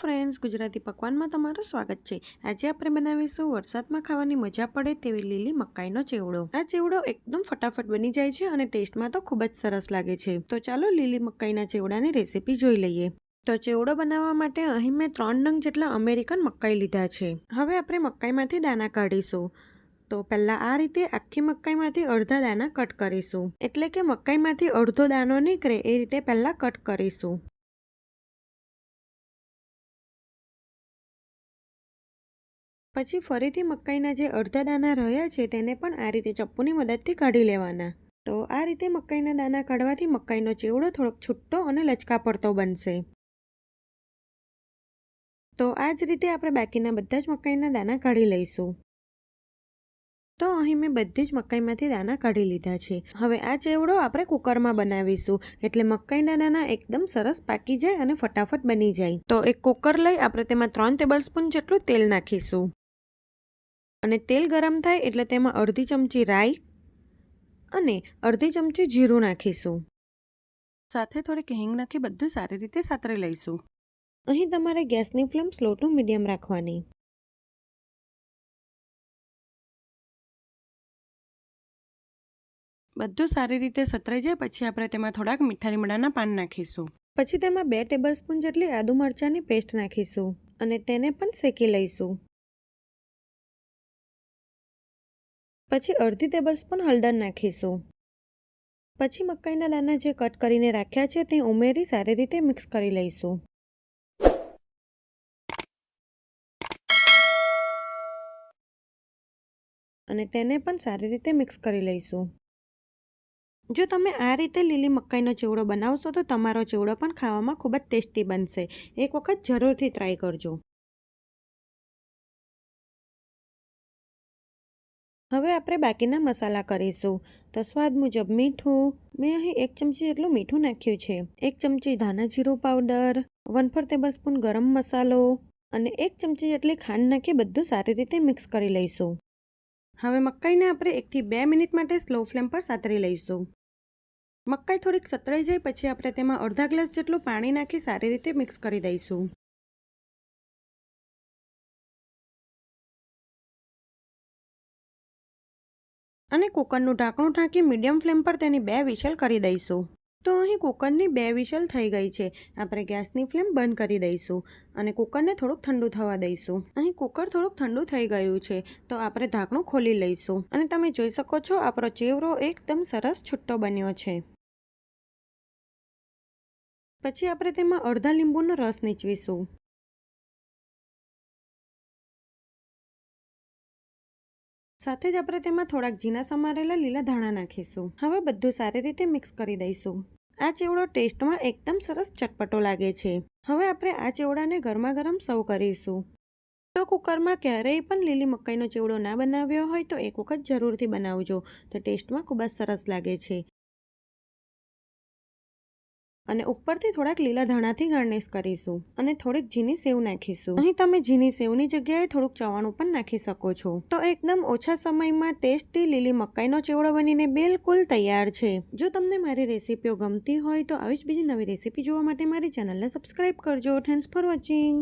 Friends, Gujarati પકવાનમાં તમારું સ્વાગત છે. આજે આપણે બનાવીશું વરસાદમાં ખાવાની મજા પડે તેવી લીલી મકાઈનો ચેવડો. આ ચેવડો એકદમ ફટાફટ બની જાય છે અને ટેસ્ટમાં તો ખૂબ જ સરસ લાગે છે. તો ચાલો લીલી મકાઈના ચેવડાની રેસીપી જોઈ લઈએ. તો ચેવડો બનાવવા માટે અહીં મેં ત્રણ નંગ જેટલા અમેરિકન મકાઈ લીધા છે. હવે આપણે મકાઈમાંથી દાણા કાઢીશું. તો પહેલાં આ રીતે આખી મકાઈમાંથી અડધા દાણા કટ કરીશું. એટલે કે મકાઈમાંથી અડધો દાણો નીકળે એ રીતે પહેલાં કટ કરીશું. પછી ફરીથી મકાઈના જે અડધા દાણા રહ્યા છે તેને પણ આ રીતે ચપ્પુની મદદથી કાઢી લેવાના. તો આ રીતે મકાઈના દાણા કાઢવાથી મકાઈનો ચેવડો થોડોક છૂટો અને લચકા પડતો બનશે. તો આ જ રીતે આપણે બાકીના બધા જ મકાઈના દાણા કાઢી લઈશું. તો અહીં મેં બધી જ મકાઈમાંથી દાણા કાઢી લીધા છે. હવે આ ચેવડો આપણે કુકરમાં બનાવીશું, એટલે મકાઈના દાણા એકદમ સરસ પાકી જાય અને ફટાફટ બની જાય. તો એક કુકર લઈ આપણે તેમાં ત્રણ ટેબલ સ્પૂન જેટલું તેલ નાખીશું. અને તેલ ગરમ થાય એટલે તેમાં અડધી ચમચી રાઈ અને અડધી ચમચી જીરું નાખીશું. સાથે થોડીક હિંગ નાખી બધું સારી રીતે સાતરી લઈશું. અહીં તમારે ગેસની ફ્લેમ સ્લો ટુ મીડિયમ રાખવાની. બધું સારી રીતે સતરાઈ જાય પછી આપણે તેમાં થોડાક મીઠા લીમડાના પાન નાખીશું. પછી તેમાં બે ટેબલ સ્પૂન જેટલી આદુ મરચાંની પેસ્ટ નાખીશું અને તેને પણ શેકી લઈશું. પછી અડધી ટેબલ સ્પૂન હળદર નાખીશું. પછી મકાઈના દાણા જે કટ કરીને રાખ્યા છે તે ઉમેરી સારી રીતે મિક્સ કરી લઈશું. અને તેને પણ સારી રીતે મિક્સ કરી લઈશું. જો તમે આ રીતે લીલી મકાઈનો ચેવડો બનાવશો તો તમારો ચેવડો પણ ખાવામાં ખૂબ જ ટેસ્ટી બનશે. એક વખત જરૂરથી ટ્રાય કરજો. હવે આપણે બાકીના મસાલા કરીશું. તો સ્વાદ મુજબ મીઠું, મેં અહીં એક ચમચી જેટલું મીઠું નાખ્યું છે. એક ચમચી ધાણા જીરું powder one four tablespoon ગરમ મસાલો અને એક ચમચી જેટલી ખાંડ નાખી બધું સારી રીતે મિક્સ કરી લઈશું. હવે મકાઈને આપણે એકથી બે મિનિટ માટે સ્લો ફ્લેમ પર સાતરી લઈશું. મકાઈ થોડીક સતરાઈ જાય પછી આપણે તેમાં અડધા ગ્લાસ જેટલું પાણી નાખી સારી રીતે મિક્સ કરી દઈશું. અને કુકરનું ઢાંકણું ઢાંકી મીડિયમ ફ્લેમ પર તેની બે વિશલ કરી દઈશું. તો અહીં કુકરની બે વિશલ થઈ ગઈ છે. આપણે ગેસની ફ્લેમ બંધ કરી દઈશું અને કુકરને થોડુંક ઠંડુ થવા દઈશું. અહીં કુકર થોડુંક ઠંડુ થઈ ગયું છે, તો આપણે ઢાંકણું ખોલી લઈશું. અને તમે જોઈ શકો છો, આપણો ચેવરો એકદમ સરસ છૂટ્ટો બન્યો છે. પછી આપણે તેમાં અડધા લીંબુનો રસ નીચવીશું. સાથે જ આપણે તેમાં થોડાક ઝીણા સમારેલા લીલા ધાણા નાખીશું. હવે બધું સારી રીતે મિક્સ કરી દઈશું. આ ચેવડો ટેસ્ટમાં એકદમ સરસ ચટપટો લાગે છે. હવે આપણે આ ચેવડાને ગરમા ગરમ સર્વ કરીશું. તો કુકરમાં ક્યારેય પણ લીલી મકાઈનો ચેવડો ના બનાવ્યો હોય તો એક વખત જરૂરથી બનાવજો. તો ટેસ્ટમાં ખૂબ જ સરસ લાગે છે. અને ઉપરથી થોડાક લીલા ધાણાથી ગાર્નિશ કરીશું અને થોડીક ઝીની સેવ નાખીશું. અહીં તમે ઝીની સેવની જગ્યાએ થોડુંક ચવાણું પણ નાખી શકો છો. તો એકદમ ઓછા સમયમાં ટેસ્ટી લીલી મકાઈનો ચેવડો બનીને બિલકુલ તૈયાર છે. જો તમને મારી રેસીપીઓ ગમતી હોય તો આવી જ બીજી નવી રેસીપી જોવા માટે મારી ચેનલને સબસ્ક્રાઈબ કરજો. Thanks for watching